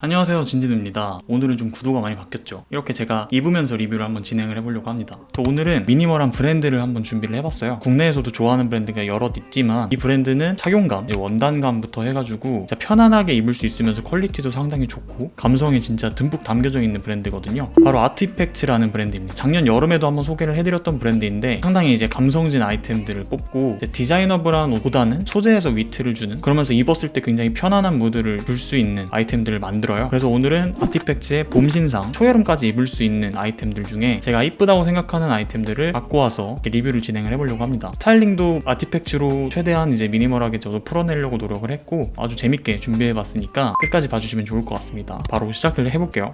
안녕하세요 진진우입니다. 오늘은 좀 구도가 많이 바뀌었죠? 이렇게 제가 입으면서 리뷰를 한번 진행을 해보려고 합니다. 또 오늘은 미니멀한 브랜드를 한번 준비를 해봤어요. 국내에서도 좋아하는 브랜드가 여럿 있지만 이 브랜드는 착용감, 원단감부터 해가지고 편안하게 입을 수 있으면서 퀄리티도 상당히 좋고 감성이 진짜 듬뿍 담겨져 있는 브랜드거든요. 바로 아티팩츠라는 브랜드입니다. 작년 여름에도 한번 소개를 해드렸던 브랜드인데 상당히 이제 감성진 아이템들을 뽑고 디자이너블한 옷보다는 소재에서 위트를 주는 그러면서 입었을 때 굉장히 편안한 무드를 줄 수 있는 아이템들을 만들어 요. 그래서 오늘은 아티팩츠의 봄 신상 초여름까지 입을 수 있는 아이템들 중에 제가 이쁘다고 생각하는 아이템들을 갖고 와서 리뷰를 진행을 해보려고 합니다. 스타일링도 아티팩츠로 최대한 이제 미니멀하게 저도 풀어내려고 노력을 했고 아주 재밌게 준비해봤으니까 끝까지 봐주시면 좋을 것 같습니다. 바로 시작을 해볼게요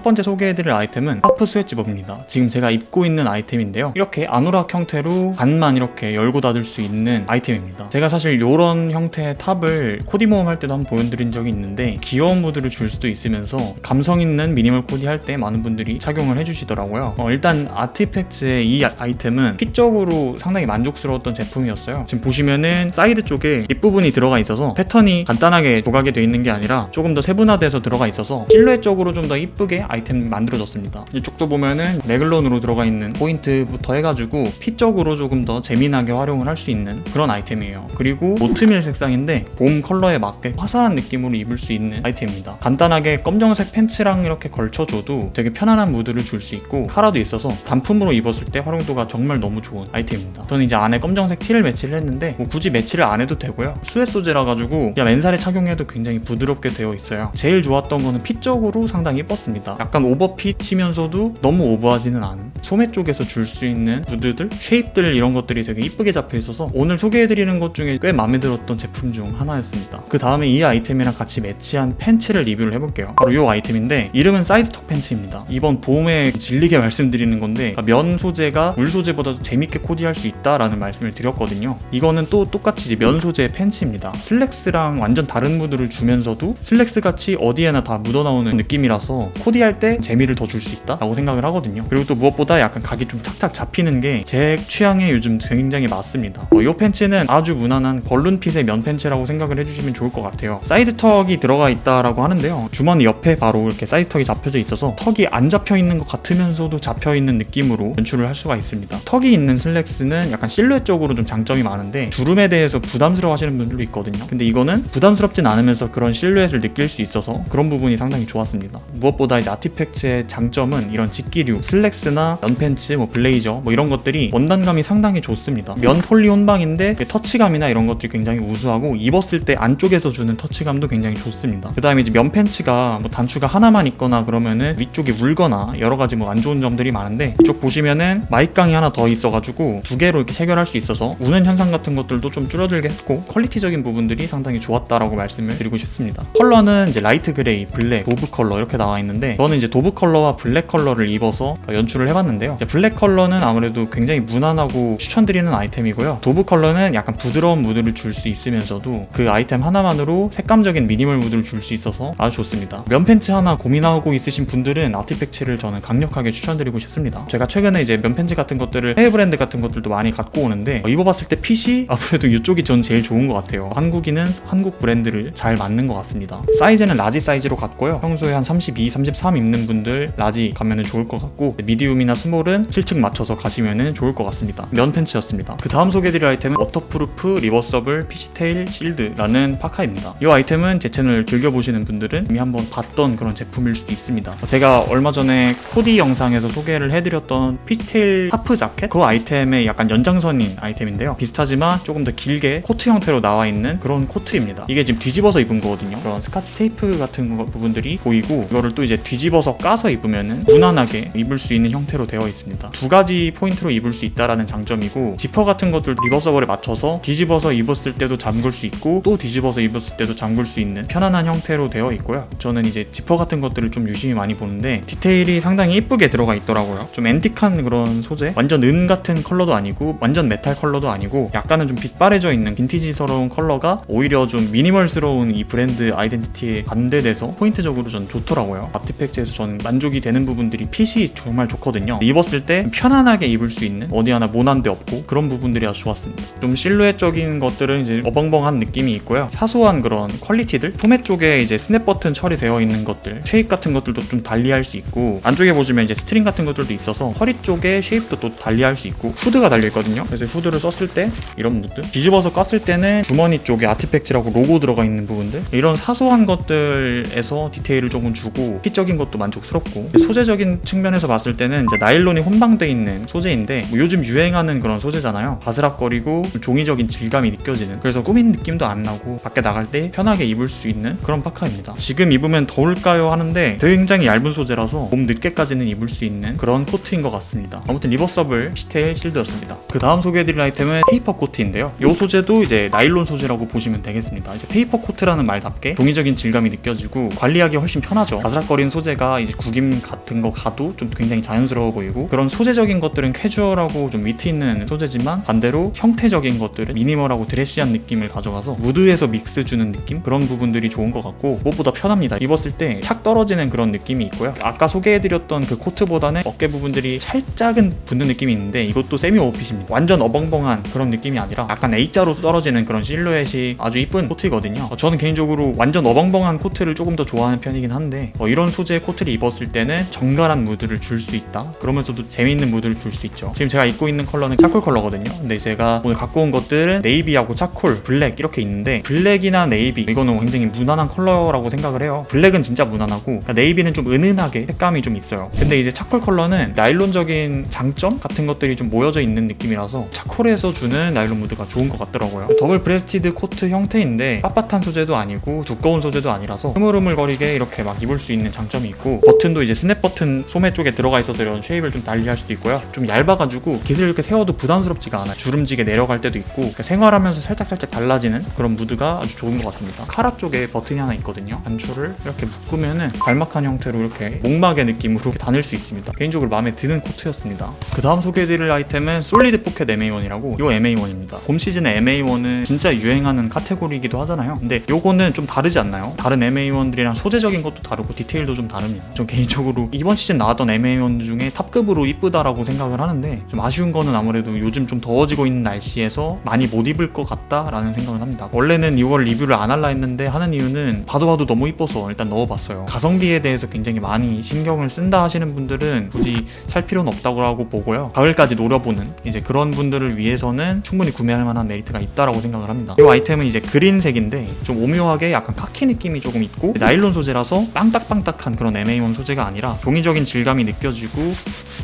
첫 번째 소개해드릴 아이템은 하프 스웨치버입니다. 지금 제가 입고 있는 아이템인데요. 이렇게 아노락 형태로 반만 이렇게 열고 닫을 수 있는 아이템입니다. 제가 사실 이런 형태의 탑을 코디 모음 할 때도 한번 보여드린 적이 있는데 귀여운 무드를 줄 수도 있으면서 감성 있는 미니멀 코디 할 때 많은 분들이 착용을 해주시더라고요. 어, 일단 아티팩츠의 이 아- 아이템은 핏적으로 상당히 만족스러웠던 제품이었어요. 지금 보시면은 사이드 쪽에 립부분이 들어가 있어서 패턴이 간단하게 조각이 되어 있는 게 아니라 조금 더 세분화돼서 들어가 있어서 실루엣적으로 좀 더 이쁘게 아이템 만들어졌습니다. 이쪽도 보면은 레글론으로 들어가 있는 포인트부터 해가지고 핏적으로 조금 더 재미나게 활용을 할 수 있는 그런 아이템이에요. 그리고 오트밀 색상인데 봄 컬러에 맞게 화사한 느낌으로 입을 수 있는 아이템입니다. 간단하게 검정색 팬츠랑 이렇게 걸쳐줘도 되게 편안한 무드를 줄 수 있고 카라도 있어서 단품으로 입었을 때 활용도가 정말 너무 좋은 아이템입니다. 저는 이제 안에 검정색 티를 매치를 했는데 뭐 굳이 매치를 안 해도 되고요. 스웨 소재라 가지고 그냥 맨살에 착용해도 굉장히 부드럽게 되어 있어요. 제일 좋았던 거는 핏적으로 상당히 예뻤습니다. 약간 오버핏이면서도 너무 오버하지는 않은 소매 쪽에서 줄 수 있는 무드들, 쉐입들 이런 것들이 되게 이쁘게 잡혀 있어서 오늘 소개해드리는 것 중에 꽤 마음에 들었던 제품 중 하나였습니다. 그 다음에 이 아이템이랑 같이 매치한 팬츠를 리뷰를 해볼게요. 바로 이 아이템인데 이름은 사이드턱 팬츠입니다. 이번 봄에 질리게 말씀드리는 건데 그러니까 면 소재가 울 소재보다 재밌게 코디할 수 있다라는 말씀을 드렸거든요. 이거는 또 똑같이 면 소재의 팬츠입니다. 슬랙스랑 완전 다른 무드를 주면서도 슬랙스 같이 어디에나 다 묻어나오는 느낌이라서 코디할 때 재미를 더 줄 수 있다라고 생각을 하거든요. 그리고 또 무엇보다 약간 각이 좀 착착 잡히는 게 제 취향에 요즘 굉장히 맞습니다. 어, 이 팬츠는 아주 무난한 벌룬핏의 면 팬츠라고 생각을 해주시면 좋을 것 같아요. 사이드 턱이 들어가 있다라고 하는데요. 주머니 옆에 바로 이렇게 사이드 턱이 잡혀져 있어서 턱이 안 잡혀 있는 것 같으면서도 잡혀 있는 느낌으로 연출을 할 수가 있습니다. 턱이 있는 슬랙스는 약간 실루엣적으로 좀 장점이 많은데 주름에 대해서 부담스러워 하시는 분들도 있거든요. 근데 이거는 부담스럽진 않으면서 그런 실루엣을 느낄 수 있어서 그런 부분이 상당히 좋았습니다. 무엇보다 이제 아티팩츠의 장점은 이런 직기류, 슬랙스나 면 팬츠, 뭐 블레이저 뭐 이런 것들이 원단감이 상당히 좋습니다. 면 폴리 혼방인데 터치감이나 이런 것들이 굉장히 우수하고 입었을 때 안쪽에서 주는 터치감도 굉장히 좋습니다. 그 다음에 이제 면 팬츠가 뭐 단추가 하나만 있거나 그러면은 위쪽이 물거나 여러 가지 뭐 안 좋은 점들이 많은데 이쪽 보시면은 마이깡이 하나 더 있어가지고 두 개로 이렇게 체결할 수 있어서 우는 현상 같은 것들도 좀 줄어들게 했고 퀄리티적인 부분들이 상당히 좋았다라고 말씀을 드리고 싶습니다. 컬러는 이제 라이트 그레이, 블랙, 도브 컬러 이렇게 나와 있는데 저는 이제 도브 컬러와 블랙 컬러를 입어서 연출을 해봤는데요. 블랙 컬러는 아무래도 굉장히 무난하고 추천드리는 아이템이고요. 도브 컬러는 약간 부드러운 무드를 줄 수 있으면서도 그 아이템 하나만으로 색감적인 미니멀 무드를 줄 수 있어서 아주 좋습니다. 면 팬츠 하나 고민하고 있으신 분들은 아티팩츠를 저는 강력하게 추천드리고 싶습니다. 제가 최근에 이제 면 팬츠 같은 것들을 해외 브랜드 같은 것들도 많이 갖고 오는데 어, 입어봤을 때 핏이 아무래도 이쪽이 전 제일 좋은 것 같아요. 한국인은 한국 브랜드를 잘 맞는 것 같습니다. 사이즈는 라지 사이즈로 갔고요. 평소에 한 32, 33 입는 분들 라지 가면은 좋을 것 같고 미디움이나 스몰은 7층 맞춰서 가시면은 좋을 것 같습니다. 면 팬츠였습니다. 그 다음 소개드릴 아이템은 워터프루프 리버서블 피시테일 실드라는 파카입니다. 이 아이템은 제 채널 즐겨보시는 분들은 이미 한번 봤던 그런 제품일 수도 있습니다. 제가 얼마 전에 코디 영상에서 소개를 해드렸던 피시테일 하프 자켓 그 아이템의 약간 연장선인 아이템인데요. 비슷하지만 조금 더 길게 코트 형태로 나와 있는 그런 코트입니다. 이게 지금 뒤집어서 입은 거거든요. 그런 스카치 테이프 같은 거- 부분들이 보이고 이거를 또 이제 뒤집 어서 까서 입으면은 무난하게 입을 수 있는 형태로 되어 있습니다. 두 가지 포인트로 입을 수 있다라는 장점이고 지퍼 같은 것들 리버서블에 맞춰서 뒤집어서 입었을 때도 잠글 수 있고 또 뒤집어서 입었을 때도 잠글 수 있는 편안한 형태로 되어 있고요. 저는 이제 지퍼 같은 것들을 좀 유심히 많이 보는데 디테일이 상당히 이쁘게 들어가 있더라고요. 좀 앤틱한 그런 소재, 완전 은 같은 컬러도 아니고 완전 메탈 컬러도 아니고 약간은 좀 빛바래져 있는 빈티지스러운 컬러가 오히려 좀 미니멀스러운 이 브랜드 아이덴티티에 반대돼서 포인트적으로 전 좋더라고요. 아티팩 트에서 저는 만족이 되는 부분들이 핏이 정말 좋거든요. 입었을 때 편안하게 입을 수 있는 어디 하나 모난 데 없고 그런 부분들이 아주 좋았습니다. 좀 실루엣적인 것들은 이제 어벙벙한 느낌이 있고요. 사소한 그런 퀄리티들 소매 쪽에 이제 스냅 버튼 처리되어 있는 것들 쉐입 같은 것들도 좀 달리할 수 있고 안쪽에 보시면 이제 스트링 같은 것들도 있어서 허리 쪽에 쉐입도 또 달리할 수 있고 후드가 달려 있거든요. 그래서 후드를 썼을 때 이런 무드 뒤집어서 깠을 때는 주머니 쪽에 아티팩트라고 로고 들어가 있는 부분들 이런 사소한 것들에서 디테일을 조금 주고 핏적인 것도 만족스럽고 소재적인 측면에서 봤을 때는 이제 나일론이 혼방돼 있는 소재인데 뭐 요즘 유행하는 그런 소재잖아요. 바스락거리고 종이적인 질감이 느껴지는 그래서 꾸민 느낌도 안 나고 밖에 나갈 때 편하게 입을 수 있는 그런 파카입니다. 지금 입으면 더울까요 하는데 굉장히 얇은 소재라서 몸 늦게까지는 입을 수 있는 그런 코트인 것 같습니다. 아무튼 리버서블 시테일 실드였습니다. 그 다음 소개해드릴 아이템은 페이퍼 코트인데요. 이 소재도 이제 나일론 소재라고 보시면 되겠습니다. 이제 페이퍼 코트라는 말답게 종이적인 질감이 느껴지고 관리하기 훨씬 편하죠. 바스락거리는 소재가 이제 구김 같은 거 가도 좀 굉장히 자연스러워 보이고 그런 소재적인 것들은 캐주얼하고 좀 위트 있는 소재지만 반대로 형태적인 것들은 미니멀하고 드레시한 느낌을 가져가서 무드에서 믹스 주는 느낌 그런 부분들이 좋은 것 같고 무엇보다 편합니다. 입었을 때 착 떨어지는 그런 느낌이 있고요. 아까 소개해드렸던 그 코트보다는 어깨 부분들이 살짝은 붙는 느낌이 있는데 이것도 세미 오버핏입니다. 완전 어벙벙한 그런 느낌이 아니라 약간 A자로 떨어지는 그런 실루엣이 아주 이쁜 코트거든요. 어, 저는 개인적으로 완전 어벙벙한 코트를 조금 더 좋아하는 편이긴 한데 어, 이런 소재 의 코트를 입었을 때는 정갈한 무드를 줄 수 있다. 그러면서도 재미있는 무드를 줄 수 있죠. 지금 제가 입고 있는 컬러는 차콜 컬러거든요. 근데 제가 오늘 갖고 온 것들은 네이비하고 차콜, 블랙 이렇게 있는데 블랙이나 네이비 이거는 굉장히 무난한 컬러라고 생각을 해요. 블랙은 진짜 무난하고 그러니까 네이비는 좀 은은하게 색감이 좀 있어요. 근데 이제 차콜 컬러는 나일론적인 장점 같은 것들이 좀 모여져 있는 느낌이라서 차콜에서 주는 나일론 무드가 좋은 것 같더라고요. 더블 브레스티드 코트 형태인데 빳빳한 소재도 아니고 두꺼운 소재도 아니라서 흐물흐물거리게 이렇게 막 입을 수 있는 장점이 있고 버튼도 이제 스냅 버튼 소매 쪽에 들어가 있어서 이런 쉐입을 좀 달리할 수도 있고요. 좀 얇아가지고 깃을 이렇게 세워도 부담스럽지가 않아요. 주름지게 내려갈 때도 있고 그러니까 생활하면서 살짝살짝 달라지는 그런 무드가 아주 좋은 것 같습니다. 카라 쪽에 버튼이 하나 있거든요. 단추를 이렇게 묶으면은 발막한 형태로 이렇게 목막의 느낌으로 이렇게 다닐 수 있습니다. 개인적으로 마음에 드는 코트였습니다. 그 다음 소개해드릴 아이템은 솔리드 포켓 MA1이라고 이 MA1입니다. 봄 시즌에 MA1은 진짜 유행하는 카테고리이기도 하잖아요. 근데 요거는 좀 다르지 않나요? 다른 MA1들이랑 소재적인 것도 다르고 디테일도 좀 다 릅니다. 좀 개인적으로 이번 시즌 나왔던 MA1 중에 탑급으로 이쁘다라고 생각을 하는데 좀 아쉬운 거는 아무래도 요즘 좀 더워지고 있는 날씨에서 많이 못 입을 것 같다라는 생각을 합니다. 원래는 이걸 리뷰를 안 할라 했는데 하는 이유는 봐도 봐도 너무 이뻐서 일단 넣어봤어요. 가성비에 대해서 굉장히 많이 신경을 쓴다 하시는 분들은 굳이 살 필요는 없다고 하고 보고요. 가을까지 노려보는 이제 그런 분들을 위해서는 충분히 구매할 만한 메리트가 있다라고 생각을 합니다. 이 아이템은 이제 그린색인데 좀 오묘하게 약간 카키 느낌이 조금 있고 나일론 소재라서 빵딱빵딱한 그런 MA1 소재가 아니라 종이적인 질감이 느껴지고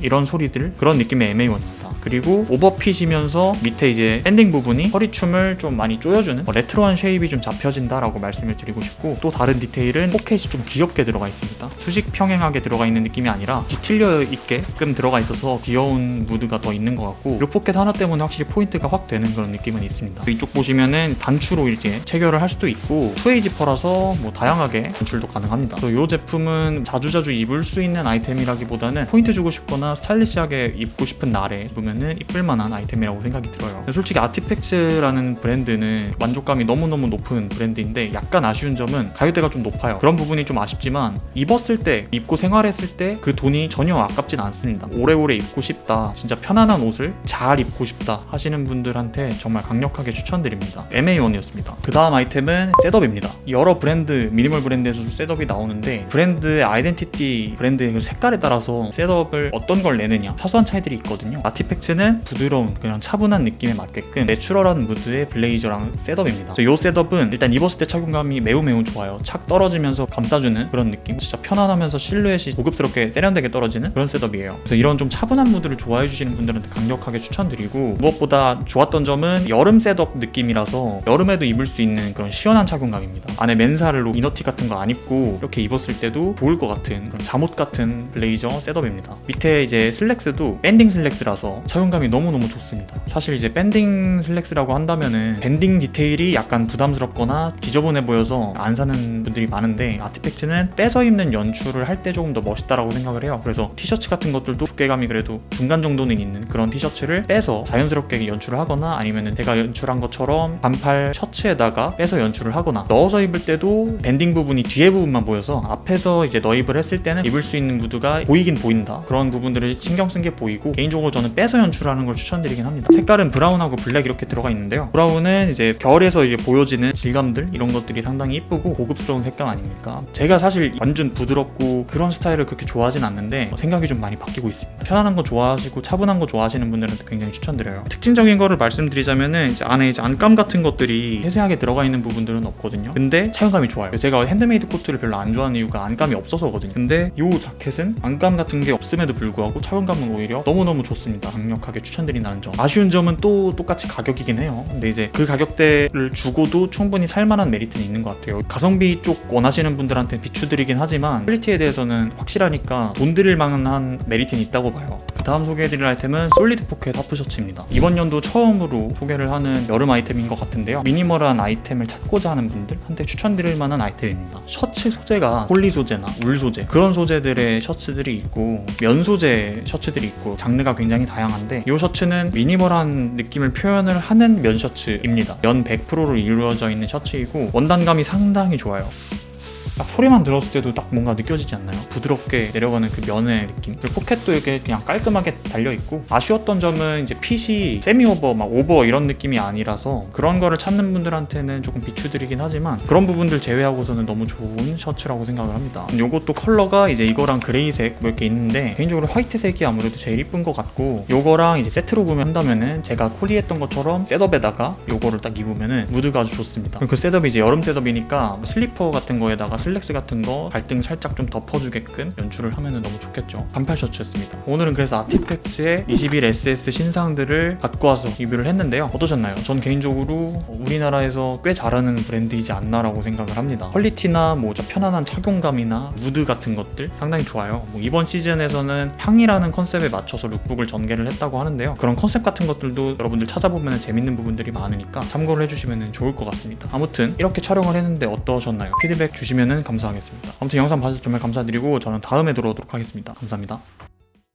이런 소리들 그런 느낌의 MA1입니다. 그리고 오버핏이면서 밑에 이제 밴딩 부분이 허리춤을 좀 많이 조여주는 뭐 레트로한 쉐입이 좀 잡혀진다라고 말씀을 드리고 싶고 또 다른 디테일은 포켓이 좀 귀엽게 들어가 있습니다. 수직 평행하게 들어가 있는 느낌이 아니라 뒤틀려 있게끔 들어가 있어서 귀여운 무드가 더 있는 것 같고 이 포켓 하나 때문에 확실히 포인트가 확 되는 그런 느낌은 있습니다. 이쪽 보시면은 단추로 이렇게 체결을 할 수도 있고 투웨이 지퍼라서 뭐 다양하게 단출도 가능합니다. 이 제품은 자주자주 입을 수 있는 아이템이라기보다는 포인트 주고 싶거나 스타일리시하게 입고 싶은 날에 입으면은 이쁠 만한 아이템이라고 생각이 들어요. 솔직히 아티팩츠라는 브랜드는 만족감이 너무너무 높은 브랜드인데 약간 아쉬운 점은 가격대가 좀 높아요. 그런 부분이 좀 아쉽지만 입었을 때, 입고 생활했을 때 그 돈이 전혀 아깝진 않습니다. 오래오래 입고 싶다, 진짜 편안한 옷을 잘 입고 싶다 하시는 분들한테 정말 강력하게 추천드립니다. MA1이었습니다. 그 다음 아이템은 셋업입니다. 여러 브랜드, 미니멀 브랜드에서도 셋업이 나오는데 브랜드 의 아이덴티티, 브랜드의 그 색깔에 따라서 셋업을 어떤 걸 내느냐 사소한 차이들이 있거든요. 아티팩트는 부드러운 그냥 차분한 느낌에 맞게끔 내추럴한 무드의 블레이저랑 셋업입니다. 이 셋업은 일단 입었을 때 착용감이 매우 매우 좋아요. 착 떨어지면서 감싸주는 그런 느낌. 진짜 편안하면서 실루엣이 고급스럽게 세련되게 떨어지는 그런 셋업이에요. 그래서 이런 좀 차분한 무드를 좋아해 주시는 분들한테 강력하게 추천드리고 무엇보다 좋았던 점은 여름 셋업 느낌이라서 여름에도 입을 수 있는 그런 시원한 착용감입니다. 안에 맨살로 이너티 같은 거 안 입고 이렇게 입었을 때도 좋을 것 같은 그런 잠옷 같은 블레이저 셋업입니다. 밑에 이제 슬랙스도 밴딩 슬랙스라서 착용감이 너무너무 좋습니다. 사실 이제 밴딩 슬랙스라고 한다면은 밴딩 디테일이 약간 부담스럽거나 지저분해 보여서 안 사는 분들이 많은데 아티팩트는 빼서 입는 연출을 할 때 조금 더 멋있다라고 생각을 해요. 그래서 티셔츠 같은 것들도 두께감이 그래도 중간 정도는 있는 그런 티셔츠를 빼서 자연스럽게 연출을 하거나 아니면은 제가 연출한 것처럼 반팔 셔츠에다가 빼서 연출을 하거나 넣어서 입을 때도 밴딩 부분이 뒤에 부분만 보여서 앞에서 이제 너입을 했을 때는 입을 수 있는 무드가 보이긴 보인다. 그런 부분들을 신경 쓴 게 보이고 개인적으로 저는 빼서 연출하는 걸 추천드리긴 합니다. 색깔은 브라운하고 블랙 이렇게 들어가 있는데요. 브라운은 이제 결에서 이제 보여지는 질감들 이런 것들이 상당히 이쁘고 고급스러운 색감 아닙니까? 제가 사실 완전 부드럽고 그런 스타일을 그렇게 좋아하진 않는데 생각이 좀 많이 바뀌고 있습니다. 편안한 거 좋아하시고 차분한 거 좋아하시는 분들은 굉장히 추천드려요. 특징적인 거를 말씀드리자면은 이제 안에 이제 안감 같은 것들이 세세하게 들어가 있는 부분들은 없거든요. 근데 착용감이 좋아요. 제가 핸드메이드 코트를 별로 안 좋아하는 이유가 안감이 없 어서거든요. 근데 이 자켓은 안감 같은 게 없음에도 불구하고 착용감은 오히려 너무너무 좋습니다. 강력하게 추천드린다는 점. 아쉬운 점은 또 똑같이 가격이긴 해요. 근데 이제 그 가격대를 주고도 충분히 살만한 메리트는 있는 것 같아요. 가성비 쪽 원하시는 분들한테 비추드리긴 하지만 퀄리티에 대해서는 확실하니까 돈 들일 만한 메리트는 있다고 봐요. 그 다음 소개해드릴 아이템은 솔리드 포켓 하프 셔츠입니다. 이번 연도 처음으로 소개를 하는 여름 아이템인 것 같은데요. 미니멀한 아이템을 찾고자 하는 분들한테 추천드릴 만한 아이템입니다. 셔츠 소재가 폴리 소재나 울 소재 그런 소재들의 셔츠들이 있고 면 소재 셔츠들이 있고 장르가 굉장히 다양한데 이 셔츠는 미니멀한 느낌을 표현을 하는 면 셔츠입니다. 면 100%로 이루어져 있는 셔츠이고 원단감이 상당히 좋아요. 딱 소리만 들었을 때도 딱 뭔가 느껴지지 않나요? 부드럽게 내려가는 그 면의 느낌. 그리고 포켓도 이렇게 그냥 깔끔하게 달려 있고 아쉬웠던 점은 이제 핏이 세미 오버, 막 오버 이런 느낌이 아니라서 그런 거를 찾는 분들한테는 조금 비추드리긴 하지만 그런 부분들 제외하고서는 너무 좋은 셔츠라고 생각을 합니다. 요것도 컬러가 이제 이거랑 그레이색 뭐 이렇게 있는데 개인적으로 화이트색이 아무래도 제일 이쁜 것 같고 요거랑 이제 세트로 구매한다면은 제가 코디했던 것처럼 셋업에다가 요거를 딱 입으면은 무드가 아주 좋습니다. 그 셋업이 이제 여름 셋업이니까 뭐 슬리퍼 같은 거에다가 슬랙스 같은 거 발등 살짝 좀 덮어주게끔 연출을 하면 너무 좋겠죠. 반팔 셔츠였습니다. 오늘은 그래서 아티팩츠의 21SS 신상들을 갖고 와서 리뷰를 했는데요. 어떠셨나요? 전 개인적으로 우리나라에서 꽤 잘하는 브랜드이지 않나라고 생각을 합니다. 퀄리티나 뭐 편안한 착용감이나 무드 같은 것들 상당히 좋아요. 뭐 이번 시즌에서는 향이라는 컨셉에 맞춰서 룩북을 전개를 했다고 하는데요. 그런 컨셉 같은 것들도 여러분들 찾아보면 재밌는 부분들이 많으니까 참고를 해주시면 좋을 것 같습니다. 아무튼 이렇게 촬영을 했는데 어떠셨나요? 피드백 주시면 감사하겠습니다. 아무튼 영상 봐주셔서 정말 감사드리고 저는 다음에 돌아오도록 하겠습니다. 감사합니다.